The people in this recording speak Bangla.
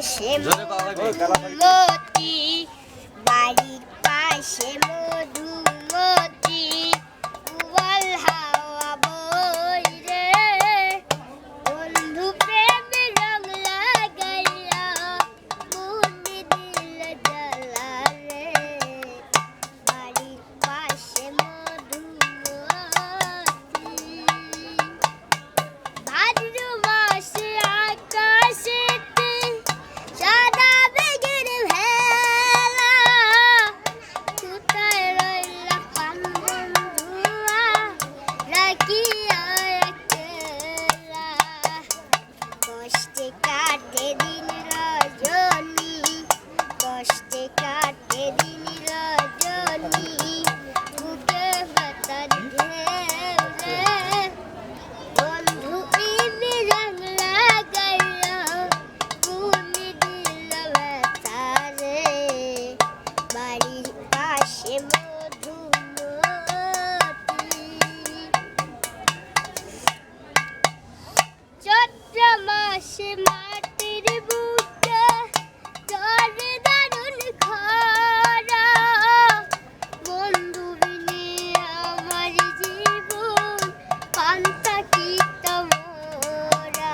পাশে মধুমতি birthday. সে মাটির বুকে জরে দারুণ খরা। বন্ধু বিনে আমার জীবন পান্তা কি তোমরা